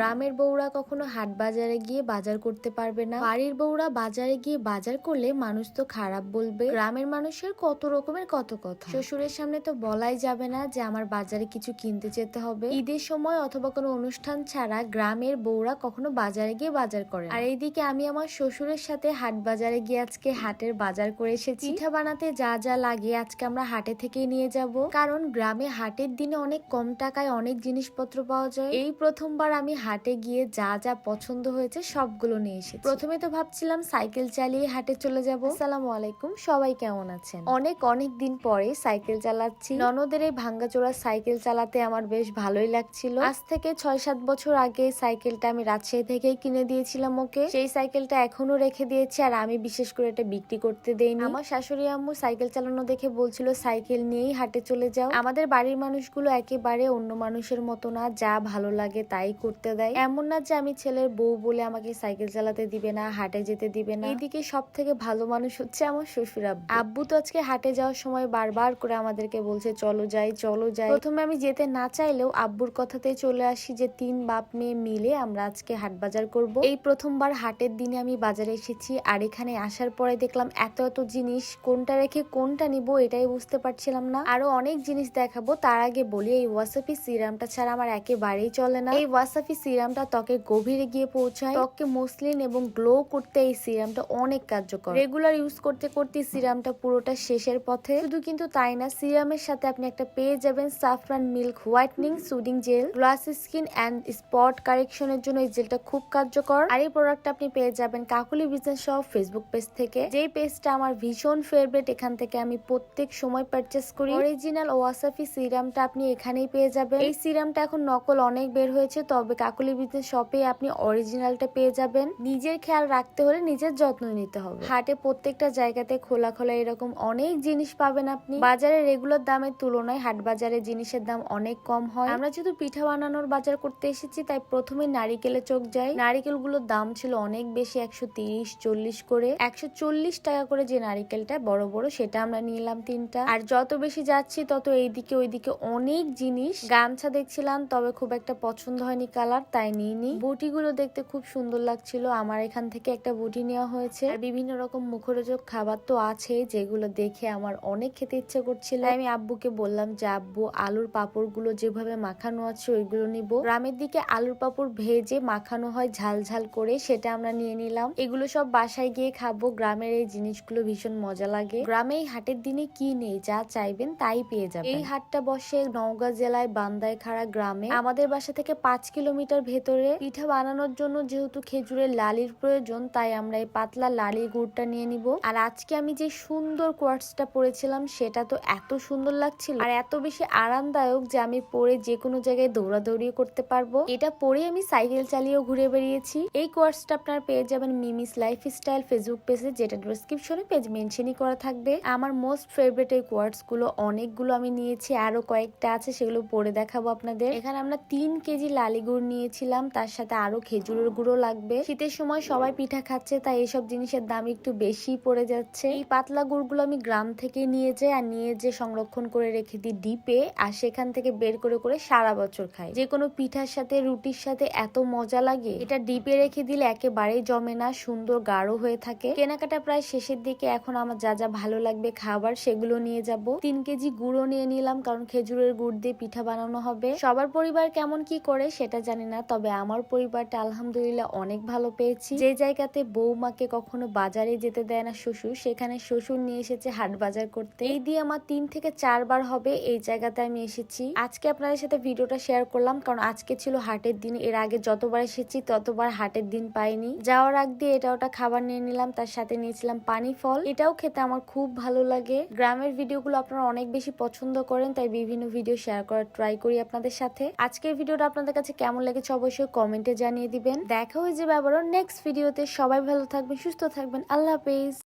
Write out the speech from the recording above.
গ্রামের বউরা কখনো হাট বাজারে গিয়ে বাজার করতে পারবে না। বাড়ির বউরা বাজারে গিয়ে বাজার করলে মানুষ তো খারাপ বলবে। গ্রামের মানুষের কত রকমের কত কথা। শ্বশুরের সামনে তো বলাই যাবে না যে আমার বাজারে কিছু কিনতে যেতে হবে। ঈদের সময় অথবা কোনো অনুষ্ঠান ছাড়া গ্রামের বউরা কখনো বাজারে গিয়ে বাজার করে আর এইদিকে আমি আমার শ্বশুরের সাথে হাট বাজারে গিয়ে আজকে হাটের বাজার করে এসেছি। পিঠা বানাতে যা যা লাগে আজকে আমরা হাটে থেকেই নিয়ে যাব। কারণ গ্রামে হাটের দিনে অনেক কম টাকায় অনেক জিনিসপত্র পাওয়া যায়। এই প্রথমবার আমি হাটে গিয়ে যা যা পছন্দ হয়েছে সবগুলো নিয়ে এসেছি। প্রথমে তো ভাবছিলাম সাইকেল চালিয়ে হাটে চলে যাব। আসসালামু আলাইকুম, সবাই কেমন আছেন? অনেক অনেক দিন পরে সাইকেল চালাচ্ছি। ননদের এই ভাঙ্গাচোরা সাইকেল চালাতে আমার বেশ ভালোই লাগছিল। আজ থেকে ছয় সাত বছর আগে সাইকেলটা আমি রাজশাহী থেকেই কিনে দিয়েছিলাম ওকে। সেই সাইকেলটা এখনও রেখে দিয়েছি আর আমি বিশেষ করে এটা বিক্রি করতে দেইনি। আমার শাশুড়ি আম্মু সাইকেল চালানো দেখে বলছিল, সাইকেল নিয়েই হাটে চলে যাও। আমাদের বাড়ির মানুষগুলো একেবারে অন্য মানুষের মতো না, যা ভালো লাগে তাই করতে দেয়। এমন না যে আমি ছেলের বউ বলে আমাকে সাইকেল চালাতে দিবে না হাটে যেতে দিবে না। এদিকে সব থেকে ভালো মানুষ হচ্ছে আমার শ্বশুর আব্বু। আব্বু তো আজকে হাটে যাওয়ার সময় বারবার করে আমাদেরকে বলছে চলো যাই চলো যাই। প্রথমে আমি যেতে না চাইলেও আব্বুর কথাতেই চলে আসি যে তিন বাপ মেয়ে মিলে আমরা আজকে হাট বাজার করব। এই প্রথমবার হাটের দিনে আমি বাজারে এসেছি আর এখানে আসার পরে দেখলাম এত এত জিনিস কোনটা রেখে কোনটা নিব এটাই বুঝতে পারছিলাম না। আরও অনেক জিনিস দেখাবো তার আগে বলি এই ওয়াসাফি সিরামটা ছাড়া আমার একেবারেই চলে না। এই ওয়াসাফি সিরামটা ত্বকে গভীরে গিয়ে পৌঁছায়। ত্বককে মসলিন এবং গ্লো করতে এই সিরামটা অনেক কার্যকর। রেগুলার ইউজ করতে করতে সিরামটা পুরোটা শেষের পথে। শুধু কিন্তু তাই না, সিরামের সাথে আপনি একটা পেয়ে যাবেন saffron milk whitening soothing gel, glass skin and spot কারেকশনের জন্য এই জেলটা খুব কার্যকর। আর এই প্রোডাক্ট আপনি পেয়ে যাবেন Kakuli business shop Facebook page থেকে। যেই পেজটা আমার ভীষণ ফেভারিট এখান থেকে আমি প্রত্যেক সময় পারচেস করি। অরিজিনাল ওয়াসাফি সিরামটা আপনি এখানেই পেয়ে যাবেন। এই সিরামটা এখন নকল অনেক বের হয়েছে, তবে কাকুলি বিজনেস শপে আপনি অরিজিনালটা পেয়ে যাবেন। নিজের খেয়াল রাখতে হলে নিজের যত্ন নিতে হবে। হাটে প্রত্যেকটা জায়গাতে খোলা খোলা এরকম অনেক জিনিস পাবেন আপনি। বাজারে রেগুলার দামের তুলনায় হাট বাজারে জিনিসের দাম অনেক কম হয়। আমরা যেহেতু পিঠা বানানোর বাজার করতে এসেছি, তাই প্রথমে নারিকেলে চোখ যাই নারিকেলগুলোর দাম ছিল অনেক বেশি, একশো তিরিশ, চল্লিশ করে। একশো চল্লিশ টাকা করে যে নারিকেলটা, বড় বড় সেটা আমরা নিলাম তিনটা। আর যত বেশি যাচ্ছি, তত এইদিকে ওইদিকে অনেক জিনিস। গামছা দেখছিলাম, তবে খুব একটা পছন্দ হয়নি কালার তাই নিইনি। বুটিগুলো দেখতে খুব সুন্দর লাগছিল। আমার এখান থেকে একটা বুটি নেওয়া হয়েছে। বিভিন্ন রকম মুখরোচক খাবার তো আছে, যেগুলো দেখে আমার অনেক খেতে ইচ্ছে করছিল। আমি আব্বুকে বললাম যে, আব্বু, আলুর পাপড়গুলো যেভাবে মাখানো আছে, ওইগুলো নিব। গ্রামের দিকে আলুর পাপড় ভেজে মাখানো হয় ঝাল ঝাল করে, সেটা আমরা নিয়ে নিলাম। এগুলো সব বাসায় গিয়ে খাব। গ্রামের এই জিনিসগুলো ভীষণ মজা লাগে। গ্রামে এই হাটের দিনে কি নেই, যা চাইবেন তাই পেয়ে যাবেন। এই হাটটা বসে নওগাঁ জেলায় বান্দায় খাড়া গ্রামে। আমাদের বাসা থেকে পাঁচ কিলোমিটার ভেতরে পিঠা বানানোর জন্য যেহেতু খেজুরের লালির প্রয়োজন, তাই আমরা এই পাতলা লালি গুড়টা নিয়ে নিব। আর আজকে আমি যে সুন্দর কোয়ার্টসটা পরেছিলাম, সেটা তো এত সুন্দর লাগছিল আর এত বেশি আরামদায়ক যে আমি পরে যে কোনো জায়গায় দৌড়াদৌড়ি করতে পারব। এটা পরে আমি সাইকেল চালিয়েও ঘুরে বেরিয়েছি এই কোয়ার্টসটা আপনারা পেয়ে যাবেন মিমিস লাইফ স্টাইল ফেসবুক পেজে, যেটা ডিসক্রিপশনে পেজ মেনশনই করা থাকবে। আমার মোস্ট ফেভারিট এই কোয়ার্টসগুলো অনেকগুলো আমি নিয়েছি আরও কয়েকটা আছে, সেগুলো পরে দেখাবো আপনাদের। এখানে আমরা তিন কেজি লালি গুড় নিয়েছিলাম তার সাথে আরও খেজুরের গুঁড়ো লাগবে। শীতের সময় সবাই পিঠা খাচ্ছে, তাই এইসব জিনিসের দাম একটু বেশি পড়ে যাচ্ছে। এই পাতলা গুড়গুলো আমি গ্রাম থেকে নিয়ে যাই আর নিয়ে যে সংরক্ষণ করে রেখে দিই ডিপে আর সেখান থেকে বের করে করে সারা বছর খাই। যে কোনো পিঠার সাথে, রুটির সাথে এত মজা লাগে। এটা ডিপে রেখে দিলে একেবারেই জমে না, সুন্দর গাঢ় হয়ে থাকে। কেনাকাটা প্রায় শেষের দিকে এখন আমার যা যা ভালো লাগবে খাবার সেগুলো নিয়ে যাব। তিন কেজি গুঁড়ো নিয়ে নিলাম, কারণ খেজুরের গুড় দিয়ে পিঠা বানানো হবে। সবার পরিবার কেমন কি করে সেটা জানি না, তবে আমার পরিবারটা আলহামদুলিল্লাহ অনেক ভালো পেয়েছি। যে জায়গাতে বৌমাকে কখনো বাজারে যেতে দেয় না শ্বশুর, সেখানে শ্বশুর নিয়ে এসেছে হাট বাজার করতে। এই দিয়ে আমার তিন থেকে চারবার হবে এই জায়গাতে আমি এসেছি। আজকে আপনাদের সাথে ভিডিওটা শেয়ার করলাম, কারণ আজকে ছিল হাটের দিন। এর আগে যতবার এসেছি, ততবার হাটের দিন পাইনি। যাওয়ার আগ দিয়ে এটা ওটা খাবার নিয়ে নিলাম, তার সাথে নিয়েছিলাম পানি ফল। এটাও খেতে আমার খুব ভালো লাগে। গ্রামের ভিডিওগুলো আপনারা অনেক বেশি পছন্দ করেন, তাই বিভিন্ন ভিডিও শেয়ার করার ট্রাই করি আপনাদের সাথে। আজকের ভিডিওটা আপনাদের কাছে কেমন লেগেছে অবশ্যই কমেন্টে জানিয়ে দিবেন। দেখা হয়ে যাবে আবারও নেক্সট ভিডিওতে সবাই ভালো থাকবেন, সুস্থ থাকবেন। আল্লাহ হাফেজ।